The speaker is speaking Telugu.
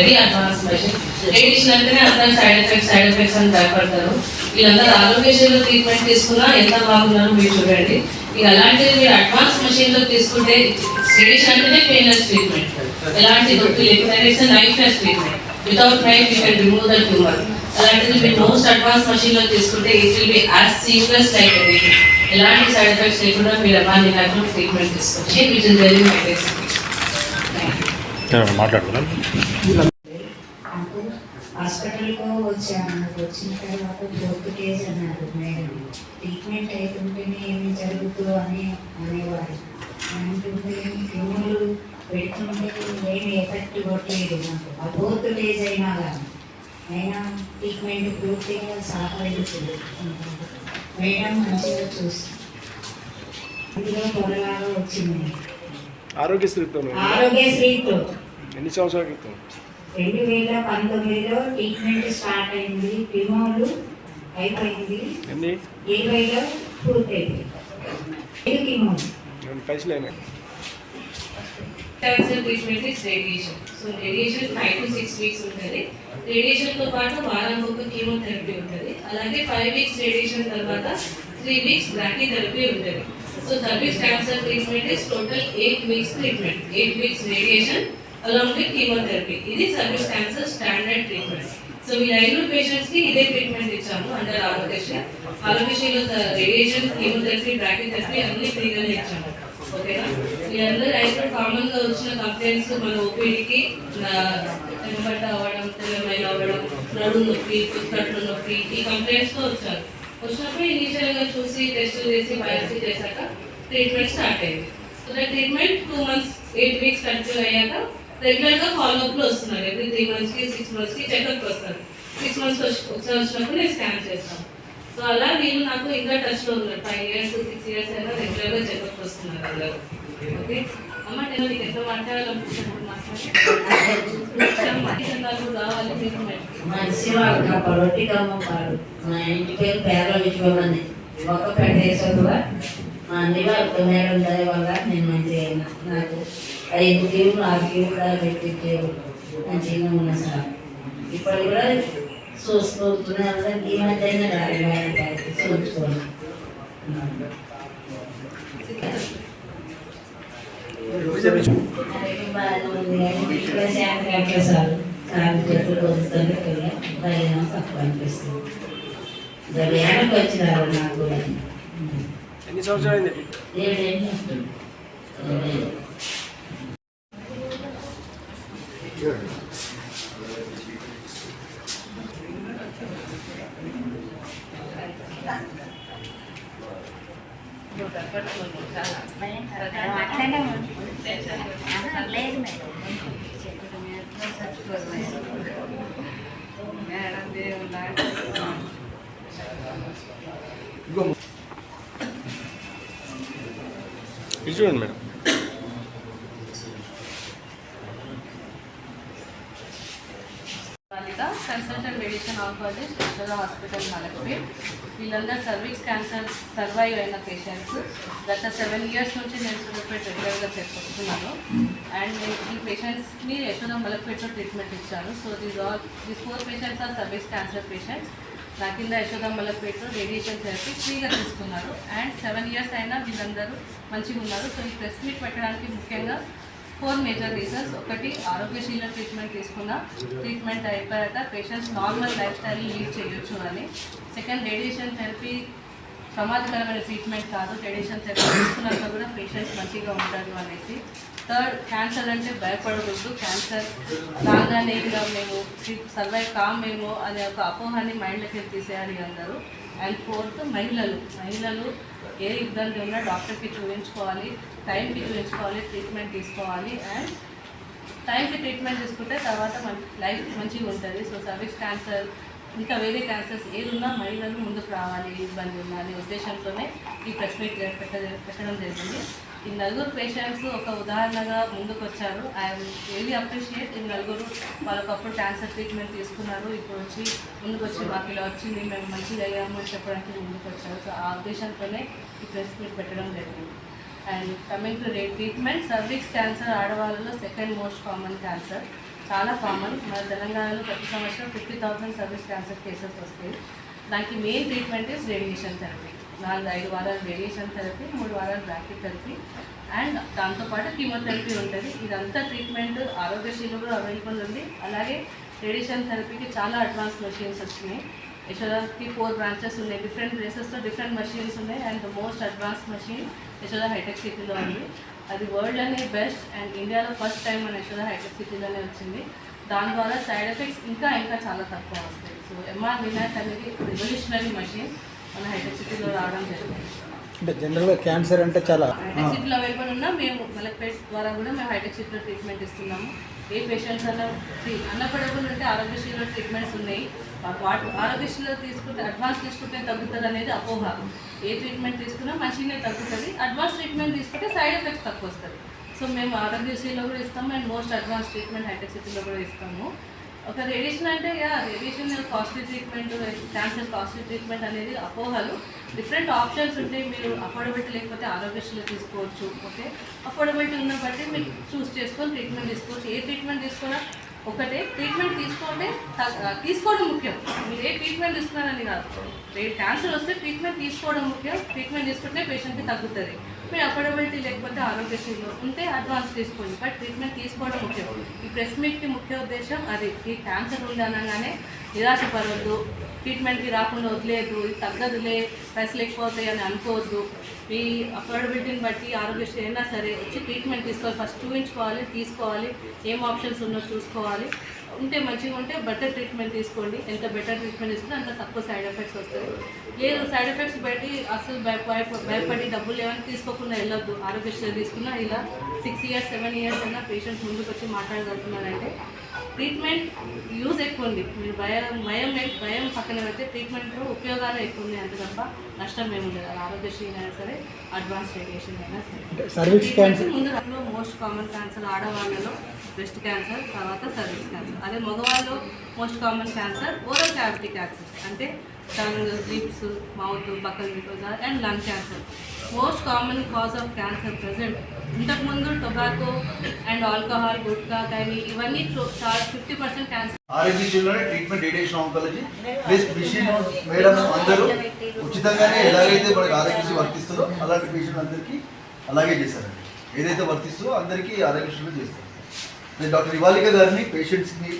వెరీ అడ్వాన్స్ మెషిన్ రేడియేషన్ అంటేనే అందరు సైడ్ ఎఫెక్ట్స్ సైడ్ ఎఫెక్ట్స్ అని భయపడతారు. వీళ్ళందరూ ఆరోగ్యశ్రీలో ట్రీట్మెంట్ తీసుకున్నా ఎంత బాగున్నారో మీరు చూడండి. ఇక అలాంటిది మీరు అడ్వాన్స్ మెషిన్లో తీసుకుంటే రేడియేషన్ అంటేనే పెయిన్లెస్ ట్రీట్మెంట్ ఎలాంటి నొప్పి లేకుండా treatment without knife you can remove the tumour అలాంటిది మీరు మోస్ట్ అడ్వాన్స్ మెషిన్లో తీసుకుంటే it will be as seamless like ఎలాంటి సైడ్ ఎఫెక్ట్స్ లేకుండా మీరు అమ్మాయి నాకు ట్రీట్మెంట్ తీసుకోవచ్చు విచ్ ఇస్ వెరీ మై మాట్లాడుతున్నాం హాస్పిటల్కు వచ్చాను. నాకు వచ్చిన తర్వాత ఫోర్త్ కేజ్ అన్నారు మేడం ట్రీట్మెంట్ అవుతుంటేనే ఏమి జరుగుతుందో అని అనేవారు. అంటుంటే క్రిములు పెడుతుంటే ఏమి ఎఫెక్ట్ కొట్టలేదు నాకు? ఆ ఫోర్త్ కేజ్ అయినా కానీ అయినా ట్రీట్మెంట్ పూర్తిగా సహకరించింది. మేడం మంచిగా చూస్తాను ఇందులో త్వరలాగా వచ్చింది. ఆరోగ్యశ్రీతో ఆరోగ్యశ్రీతో. ఎన్ని సంవత్సరాల క్రితం? రెండు వేల పంతొమ్మిదిలో ట్రీట్మెంట్ స్టార్ట్ అయింది రిమోలు అయిపోయింది. ఇరవైలో పూర్తయింది. ఐదు కిమో రెండు పైసలు అయినాయి. Cancer treatment is radiation so radiation five to six weeks ఉంటుంది. రేడియేషన్తో పాటు వారానికి ఒక కీమోథెరపీ ఉంటుంది. అలాగే ఫైవ్ వీక్స్ రేడియేషన్ తర్వాత త్రీ వీక్స్ బ్రాకీథెరపీ ఉంటుంది. So cervix cancer treatment is total eight weeks treatment eight weeks radiation along with chemotherapy ఇది cervix cancer standard treatment so ఈ ఐదు పేషెంట్స్కి ఇదే ట్రీట్మెంట్ ఇచ్చాము అండర్ ఆరోగ్యశ్రీ. ఆరోగ్యశ్రీలో రేడియేషన్ కీమోథెరపీ బ్రాకీథెరపీ అన్ని ఫ్రీగానే ఇచ్చాము. ఓకేనా వీళ్ళందరూ అయితే కామన్గా వచ్చిన కంప్లైంట్స్ మన ఓపీడీకి తెల్లబట్ట అవ్వడం తెల్లమైన అవ్వడం నడు నొప్పి కుక్కట్లు నొప్పి ఈ కంప్లైంట్స్తో వచ్చారు. వచ్చినప్పుడు ఇనీషియల్గా చూసి టెస్ట్ చేసి బయాప్సీ చేశాక ట్రీట్మెంట్ స్టార్ట్ అయింది. So that treatment two months eight weeks continue అయ్యాక రెగ్యులర్గా ఫాలో అప్లో వస్తున్నారు. ఎవ్రీ త్రీ మంత్స్కి సిక్స్ మంత్స్కి చెకప్ వస్తారు. సిక్స్ మంత్స్ ఒకసారి వచ్చినప్పుడు నేను స్కాన్ చేస్తాను. సో అలా వీళ్ళు నాకు ఇంకా టచ్లో ఉన్నారు. ఫైవ్ ఇయర్స్ సిక్స్ ఇయర్స్ అయినా రెగ్యులర్గా చెకప్ వస్తున్నారు అందరూ. ఓకే? అమ్మ నేను నీకు ఎంత మాట్లాడాలనుకుంటున్నాను కావాలి ట్రీట్మెంట్ మా ఇంటి పేరు పేర్ల విశ్వమని ఒక పెట్టేసోగా మా అన్ని వాళ్ళతో మేడం దయ వల్ల నేను మంచిగా అయినా. నాకు ఐదు టీములు ఆరు టీములు కూడా పెట్టించేవి మంచిగా ఉన్నా సార్. ఇప్పుడు కూడా చూసుకుంటున్నా కదా ఈ మధ్య చూసుకోండి శాంతి అట్లా సార్ కాలు చేతులు వస్తుంది కదా భయం తక్కువ అనిపిస్తుంది దర్యానికి వచ్చినారు నాకు కూడా ఎన్ని సంవత్సరాలు ఏడేళ్ళు వస్తుంది ఏడేళ్ళు. ఇది చూడండి madam. Oncologist Yashoda hospital Malakpet వీళ్ళందరూ సర్వీస్ క్యాన్సర్ సర్వైవ్ అయిన పేషెంట్స్ గత సెవెన్ ఇయర్స్ నుంచి నేను సూర్యపేట రెగ్యులర్గా చెప్పుకుంటున్నాను అండ్ ఈ పేషెంట్స్ని యశోద మలక్పేట్లో ట్రీట్మెంట్ ఇచ్చాను so these all these four patients are cervix cancer patients నా కింద యశోదమ్మలపేటలో రేడియేషన్ థెరపీ ఫ్రీగా తీసుకున్నారు. అండ్ సెవెన్ ఇయర్స్ అయినా వీళ్ళందరూ మంచిగా ఉన్నారు సో ఈ ప్రెస్ మీట్ పెట్టడానికి ముఖ్యంగా ఫోర్ మేజర్ రీజన్స్ ఒకటి ఆరోగ్యశీల ట్రీట్మెంట్ తీసుకున్న ట్రీట్మెంట్ అయిపోయాక patients normal life style lead చేయొచ్చు అని. సెకండ్ రేడియేషన్ థెరపీ ప్రమాదకరమైన ట్రీట్మెంట్ కాదు రేడియేషన్ థెరపీ తీసుకున్నాక కూడా పేషెంట్స్ మంచిగా ఉంటారు అనేసి. థర్డ్ క్యాన్సర్ అంటే భయపడకూడదు. క్యాన్సర్ రాగానే ఇంకా మేము సర్వైవ్ కామేమో అనే ఒక అపోహాన్ని మైండ్లోకి తీసేయాలి అందరూ. అండ్ ఫోర్త్ మహిళలు. మహిళలు ఏ ఇబ్బంది ఉన్నా డాక్టర్కి చూపించుకోవాలి టైంకి చూపించుకోవాలి ట్రీట్మెంట్ తీసుకోవాలి. అండ్ టైంకి ట్రీట్మెంట్ తీసుకుంటే తర్వాత మన లైఫ్ మంచిగా ఉంటుంది. సో సర్వీస్ క్యాన్సర్ ఇంకా వేరే క్యాన్సర్స్ ఏదున్నా మహిళలు ముందుకు రావాలి ఇబ్బంది ఉన్నా అనే ఉద్దేశంతోనే ఈ ప్రెస్ మీట్ పెట్ట పెట్టడం జరిగింది. ఈ నలుగురు పేషెంట్స్ ఒక ఉదాహరణగా ముందుకు వచ్చారు ఐఎమ్ వెరీ అప్రిషియేట్ ఈ నలుగురు వాళ్ళకప్పుడు క్యాన్సర్ ట్రీట్మెంట్ తీసుకున్నారు. ఇప్పుడు వచ్చి ముందుకు వచ్చి మాకు ఇలా వచ్చింది మేము మంచిగా అయ్యాము అని చెప్పడానికి ముందుకు వచ్చారు సో ఆ ఉద్దేశంతోనే ఈ ప్రెస్ మీట్ పెట్టడం జరిగింది. అండ్ కమింగ్ టు రే ట్రీట్మెంట్ సర్విక్స్ క్యాన్సర్ ఆడవాళ్ళలో సెకండ్ మోస్ట్ కామన్ క్యాన్సర్ చాలా కామన్ మన తెలంగాణలో ప్రతి సంవత్సరం fifty thousand cervix cancer cases వస్తాయి. దానికి main treatment is radiation therapy నాలుగు ఐదు వారాలు రేడియేషన్ థెరపీ మూడు వారాలు బ్రాకెట్ థెరపీ అండ్ దాంతోపాటు కీమోథెరపీ ఉంటుంది. ఇదంతా ట్రీట్మెంట్ ఆరోగ్యశ్రీలో కూడా అవైలబుల్ ఉంది. అలాగే రేడియేషన్ థెరపీకి చాలా అడ్వాన్స్ మెషిన్స్ వచ్చినాయి. యశోదాకి ఫోర్ బ్రాంచెస్ ఉన్నాయి. డిఫరెంట్ ప్లేసెస్లో డిఫరెంట్ మెషిన్స్ ఉన్నాయి. And the most advance machine Yashoda hitech సిటీలో ఉంది. అది వరల్డ్లోనే బెస్ట్ అండ్ ఇండియాలో ఫస్ట్ టైం మన యశోద హైటెక్ సిటీలోనే వచ్చింది. దాని ద్వారా సైడ్ ఎఫెక్ట్స్ ఇంకా ఇంకా చాలా తక్కువ వస్తాయి. సో ఎంఆర్ వినాయక్ అనేది రెవల్యూషనరీ మెషిన్ మన హైటెక్ సిటీలో రావడం జరిగింది. అంటే జనరల్గా క్యాన్సర్ అంటే చాలా హైటెక్ సిటీలో అవైలబుల్ ఉన్నా మేము మలక్పేట్ ద్వారా కూడా మేము హైటెక్ సిటీలో ట్రీట్మెంట్ ఇస్తున్నాము. ఏ పేషెంట్స్ అన్న అన్నపడబుల్ ఉంటే ఆరోగ్యశ్రీలో ట్రీట్మెంట్స్ ఉన్నాయి. వాటి ఆరోగ్యశ్రీలో తీసుకుంటే అడ్వాన్స్ తీసుకుంటే తగ్గుతుంది అనేది అపోహ. ఏ ట్రీట్మెంట్ తీసుకున్నా మంచిగానే తగ్గుతుంది. అడ్వాన్స్ ట్రీట్మెంట్ తీసుకుంటే సైడ్ ఎఫెక్ట్స్ తక్కువ వస్తుంది సో మేము ఆరోగ్యశ్రీలో కూడా ఇస్తాము and most advance treatment hitech సిటీలో కూడా ఇస్తాము. ఒక రేడియేషన్ అంటే yeah radiation costly treatment cancer costly treatment అనేది అపోహలు. డిఫరెంట్ ఆప్షన్స్ ఉంటాయి మీరు అఫోర్డబిలిటీ లేకపోతే ఆరోగ్యశ్రీలో తీసుకోవచ్చు ఓకే అఫోర్డబిలిటీ ఉన్న బట్టి మీరు చూస్ చేసుకొని ట్రీట్మెంట్ తీసుకోవచ్చు. ఏ ట్రీట్మెంట్ తీసుకున్నా ఒకటే ట్రీట్మెంట్ తీసుకుంటే తీసుకోవడం ముఖ్యం. మీరు ఏ ట్రీట్మెంట్ తీసుకున్నారని కాదు. రేపు క్యాన్సర్ వస్తే ట్రీట్మెంట్ తీసుకోవడం ముఖ్యం ట్రీట్మెంట్ తీసుకుంటే పేషెంట్కి తగ్గుతుంది. మీరు అఫోర్డబిలిటీ లేకపోతే ఆరోగ్యశ్రీలో ఉంటే అడ్వాన్స్ తీసుకోండి బట్ ట్రీట్మెంట్ తీసుకోవడం ముఖ్యం. ఈ ప్రెస్ మీట్కి ముఖ్య ఉద్దేశం అది. ఈ క్యాన్సర్ ఉంది అనగానే నిరాశపడవద్దు ట్రీట్మెంట్కి రాకుండా వదిలేదు ఇది తగ్గదులే పైసలు లేకపోతాయి అని అనుకోవద్దు. మీ అఫోర్డబిలిటీని బట్టి ఆరోగ్యశ్రీ అయినా సరే వచ్చి ట్రీట్మెంట్ తీసుకోవాలి. ఫస్ట్ చూపించుకోవాలి తీసుకోవాలి. ఏం ఆప్షన్స్ ఉన్నో చూసుకోవాలి. ఉంటే మంచిగా ఉంటే బెటర్ ట్రీట్మెంట్ తీసుకోండి. ఎంత బెటర్ ట్రీట్మెంట్ తీసుకుంటే అంత తక్కువ సైడ్ ఎఫెక్ట్స్ వస్తాయి. లేదు సైడ్ ఎఫెక్ట్స్ బట్టి అసలు భయ- భయపడి డబ్బులు ఏమైనా తీసుకోకుండా వెళ్ళొద్దు. ఆరోగ్యశ్రీ తీసుకున్నా ఇలా సిక్స్ ఇయర్స్ సెవెన్ ఇయర్స్ అయినా పేషెంట్స్ ముందుకు వచ్చి మాట్లాడగలుగుతున్నారంటే ట్రీట్మెంట్ యూజ్ ఎక్కువ ఉంది. మీరు భయం భయం భయం పక్కన పెడితే ట్రీట్మెంట్లో ఉపయోగాలు ఎక్కువ ఉన్నాయి అంతే తప్ప నష్టం ఏమి ఉండదు. అది ఆరోగ్యశ్రీ అయినా సరే అడ్వాన్స్ రేడియేషన్ అయినా సరే. ముందు మోస్ట్ కామన్ క్యాన్సర్ ఆడవాళ్ళలో బ్రెస్ట్ క్యాన్సర్ తర్వాత సర్వీస్ క్యాన్సర్. అదే మగవాళ్ళు most common cancer oral cavity cancer అంటే tongue lips mouth buccal mucosa and lung cancer. Most common cause of cancer present ఇంతకుముందు టొబాకో అండ్ ఆల్కహాల్ గుట్కా కానీ ఇవన్నీ ఫిఫ్టీ పర్సెంట్ క్యాన్సర్ ఆరోగ్య జిల్లాలో treatment radiation oncology plus mission madam అందరూ ఉచితంగానే ఎలాగైతే మనకి ఆరోగ్యశ్రీ వర్తిస్తుందో అలాంటి పేషెంట్ అందరికీ అలాగే చేశారండి. ఏదైతే వర్తిస్తుందో అందరికీ ఆరోగ్యశ్రీలో చేస్తారు. డాక్టర్ ఇవాలిక గారిని పేషెంట్స్ని